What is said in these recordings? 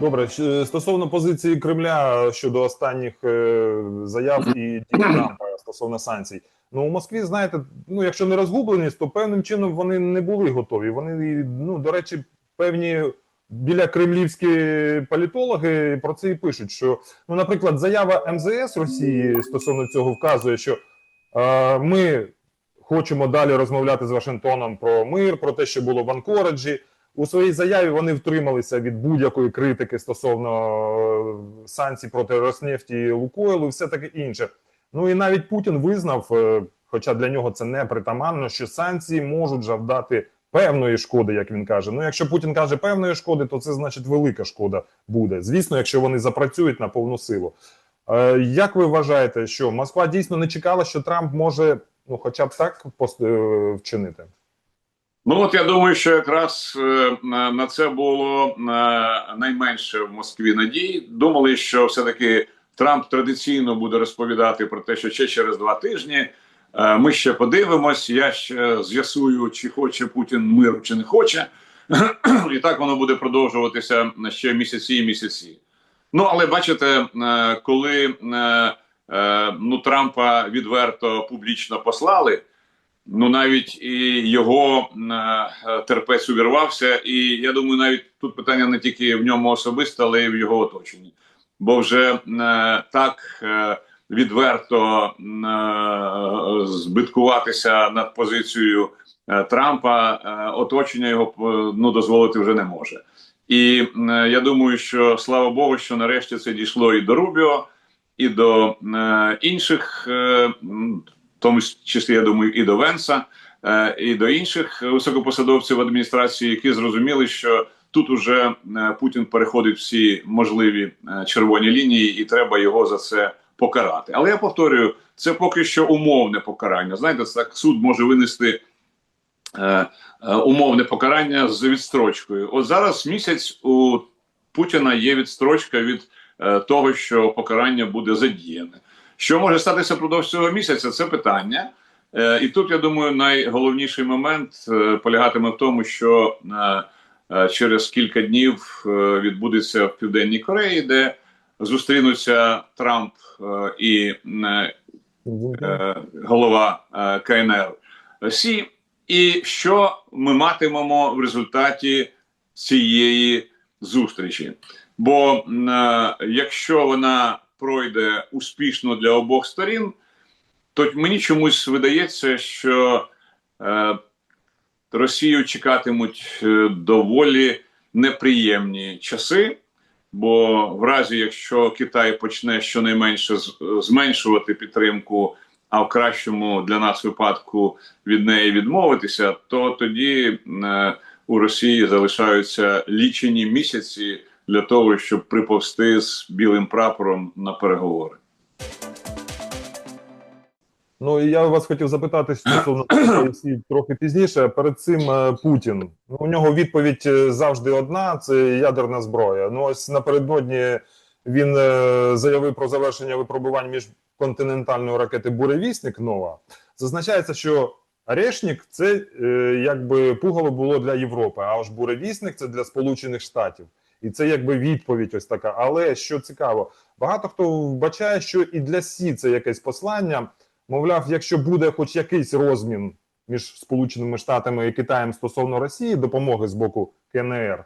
Добре, щ- стосовно позиції Кремля щодо останніх е, заяв і Трампа стосовно санкцій. Ну, у Москві, знаєте, ну якщо не розгубленість, то певним чином вони не були готові. Вони, ну до речі, певні біля кремлівські політологи про це і пишуть. Що, ну, наприклад, заява МЗС Росії стосовно цього вказує, що е, ми хочемо далі розмовляти з Вашингтоном про мир, про те, що було в Анкораджі. У своїй заяві вони втрималися від будь-якої критики стосовно е, санкцій проти Роснефті і Лукойлу, і все таке інше. Ну і навіть Путін визнав, е, хоча для нього це не притаманно, що санкції можуть завдати певної шкоди, як він каже. Ну, якщо Путін каже певної шкоди, то це значить велика шкода буде. Звісно, якщо вони запрацюють на повну силу. Е, Як ви вважаєте, що Москва дійсно не чекала, що Трамп може, ну, хоча б так вчинити? Ну от я думаю, що якраз е, на на це було е, найменше в Москві надій. Думали, що все-таки Трамп традиційно буде розповідати про те, що ще через два тижні е, ми ще подивимось. Я ще з'ясую, чи хоче Путін миру, чи не хоче. І так воно буде продовжуватися ще місяці і місяці. Ну але бачите, коли ну Трампа відверто публічно послали. Ну навіть і його е, терпець увірвався, і я думаю, навіть тут питання не тільки в ньому особисто, але й в його оточенні. Бо вже е, так е, відверто збиткуватися над позицією Трампа, оточення його ну дозволити вже не може. І я думаю, що слава Богу, що нарешті це дійшло і до Рубіо, і до інших. Тому числі, я думаю, і до Венса, е, і до інших високопосадовців адміністрації, які зрозуміли, що тут уже е, Путін переходить всі можливі е, червоні лінії, і треба його за це покарати. Але я повторюю, це поки що умовне покарання. Знаєте, так суд може винести умовне покарання з відстрочкою. От зараз місяць у Путіна є відстрочка від того, що покарання буде задіяне. Що може статися впродовж цього місяця? Це питання. Е, і тут я думаю, найголовніший момент е, полягатиме в тому, що е, через кілька днів відбудеться в Південній Кореї, де зустрінуться Трамп і голова КНР Сі. І що ми матимемо в результаті цієї зустрічі? Бо якщо вона пройде успішно для обох сторін, то мені чомусь видається, що е, Росію чекатимуть е, доволі неприємні часи. Бо в разі, якщо Китай почне щонайменше зменшувати підтримку, а в кращому для нас випадку від неї відмовитися, то тоді е, у Росії залишаються лічені місяці для того, щоб приповсти з білим прапором на переговори. Ну і я вас хотів запитати стосовно трохи пізніше. Перед цим е, Путін. Ну, у нього відповідь е, завжди одна: це ядерна зброя. Ну ось напередодні він е, заявив про завершення випробувань міжконтинентальної ракети Буревісник Нова. Зазначається, що Орешник – це якби пугало було для Європи, а ось Буревісник це для Сполучених Штатів. І це якби відповідь ось така. Але що цікаво, багато хто вбачає, що і для Сі це якесь послання. Мовляв, якщо буде хоч якийсь розмін між Сполученими Штатами і Китаєм стосовно Росії допомоги з боку КНР,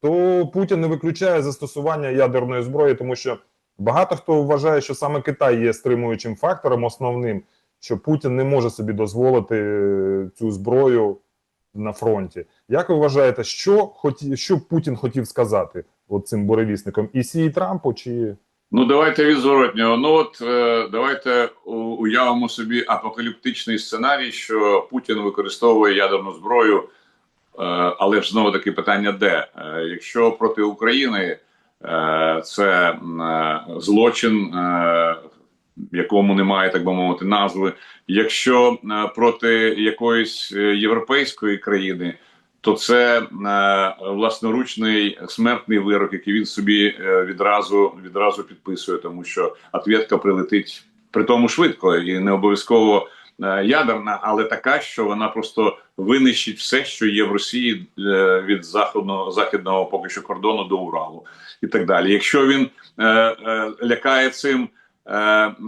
то Путін не виключає застосування ядерної зброї, тому що багато хто вважає, що саме Китай є стримуючим фактором основним, що Путін не може собі дозволити е, цю зброю на фронті. Як ви вважаєте, що хоті, що Путін хотів сказати от цим буревісником? І Сі Трампу чи Ну, давайте від зворотнього. Ну от е, давайте уявимо собі апокаліптичний сценарій, що Путін використовує ядерну зброю, е, але ж знову таки питання де? Е, якщо проти України це злочин, якому немає, так би мовити, назви. Якщо е, проти якоїсь е, європейської країни, то це е, власноручний смертний вирок, який він собі відразу відразу підписує, тому що ответка прилетить при тому швидко і не обов'язково ядерна, але така, що вона просто винищить все, що є в Росії від заходного західного поки що кордону до Уралу, і так далі. Якщо він лякає цим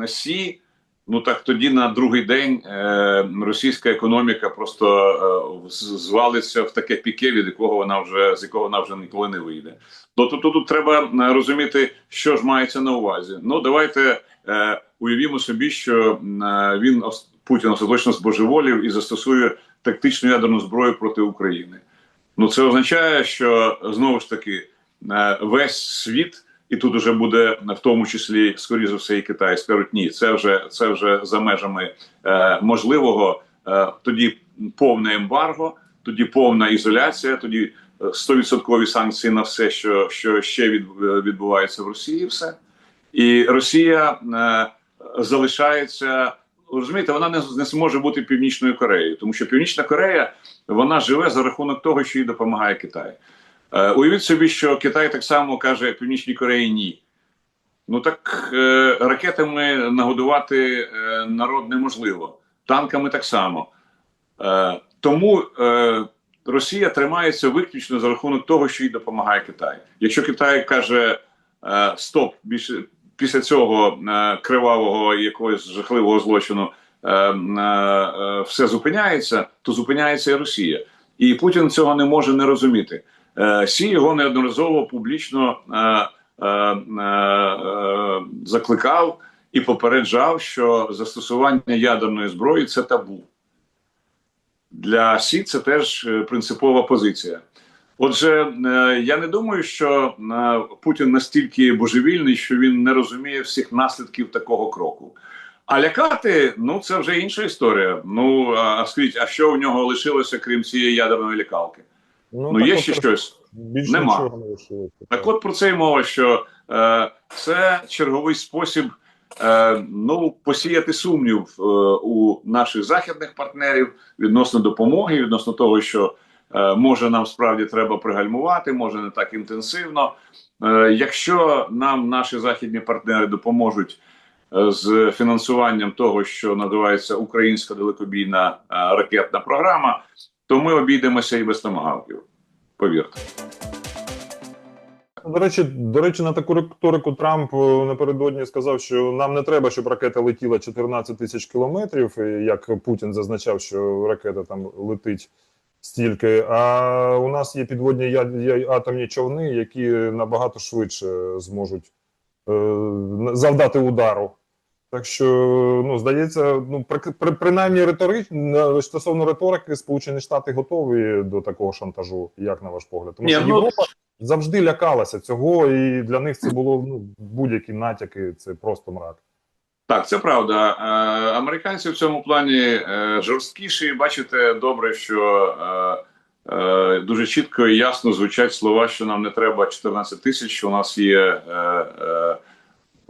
Сі, ну так тоді на другий день е, російська економіка просто е, звалиться в таке піке, від якого вона вже з якого вона вже ніколи не вийде. То тут, треба е, розуміти, що ж мається на увазі. Ну давайте е, уявімо собі, що е, він Путін остаточно збожеволів і застосує тактичну ядерну зброю проти України. Ну це означає, що знову ж таки е, весь світ, і тут уже буде в тому числі, скоріше за все, і Китай скажуть, ні, це вже це вже за межами е, можливого. Е, тоді повне ембарго, тоді повна ізоляція, тоді е, 100% санкції на все, що, що ще від, е, відбувається в Росії, все. І Росія е, залишається. Розумієте, вона не, не зможе бути Північною Кореєю, тому що Північна Корея вона живе за рахунок того, що їй допомагає Китай. Е, уявіть собі, що Китай так само каже Північній Кореї ні. Ну так е, ракетами нагодувати е, народ неможливо, танками так само. Е, тому е, Росія тримається виключно за рахунок того, що їй допомагає Китай. Якщо Китай каже е, стоп, більше після цього е, кривавого якогось жахливого злочину е, е, все зупиняється, то зупиняється і Росія. І Путін цього не може не розуміти. Е, Сі його неодноразово публічно е, е, закликав і попереджав, що застосування ядерної зброї це табу. Для Сі це теж принципова позиція. Отже, я не думаю, що Путін настільки божевільний, що він не розуміє всіх наслідків такого кроку. А лякати, ну це вже інша історія. Ну а скажіть, а що в нього лишилося, крім цієї ядерної лякалки? Ну, так є ще щось. Більше Нема. нічого не лишилося. Так от про це й мова, що е, це черговий спосіб е, ну, посіяти сумнів е, у наших західних партнерів відносно допомоги, відносно того, що е, може нам справді треба пригальмувати, може не так інтенсивно. Е, якщо нам наші західні партнери допоможуть е, з фінансуванням того, що називається українська далекобійна е, ракетна програма, то ми обійдемося і без томагавків. Повірте. До речі, до речі, на таку риторику Трамп е, напередодні сказав, що нам не треба, щоб ракета летіла 14 тисяч кілометрів, як Путін зазначав, що ракета там летить стільки. А у нас є підводні атомні човни, які набагато швидше зможуть е, завдати удару. Так що, ну здається, ну при, при принаймні риторично стосовно риторики, Сполучені Штати готові до такого шантажу, як на ваш погляд? Тому Ні, що ну, завжди лякалася цього, і для них це було ну, будь-які натяки, це просто мрак. Так, це правда. Е, Американці в цьому плані е, жорсткіші. Бачите, добре, що е, дуже чітко і ясно звучать слова, що нам не треба 14 тисяч. що У нас є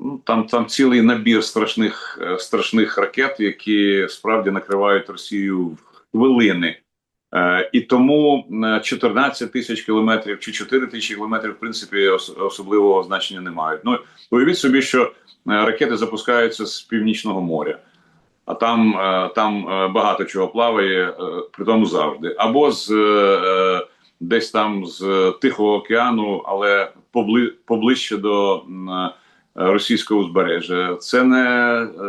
ну, там, там цілий набір страшних, е, страшних ракет, які справді накривають Росію в хвилини. Е, і тому е, 14 тисяч кілометрів чи 4 тисячі кілометрів, в принципі, ос- особливого значення не мають. Ну уявіть собі, що е, ракети запускаються з північного моря, а там, е, там е, багато чого плаває, е, при тому завжди. Або з е, е, десь там з Тихого океану, але побли, поближче до е, російського узбережжя. Це не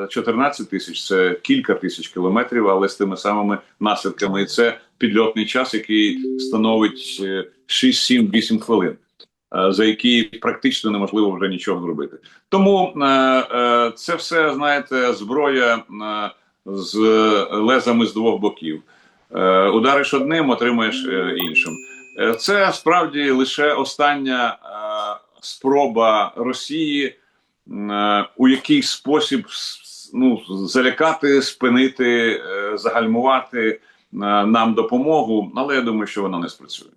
е, 14 тисяч, це кілька тисяч кілометрів, але з тими самими наслідками. І це підльотний час, який становить е, 6, 7, 8 хвилин. е, За які практично неможливо вже нічого зробити, тому е, е, це все знаєте, зброя е, з лезами з двох боків. Е, удариш одним, отримаєш е, іншим. Е, Це справді лише остання е, спроба Росії е, у який спосіб ну, залякати, спинити, е, загальмувати е, нам допомогу, але я думаю, що вона не спрацює.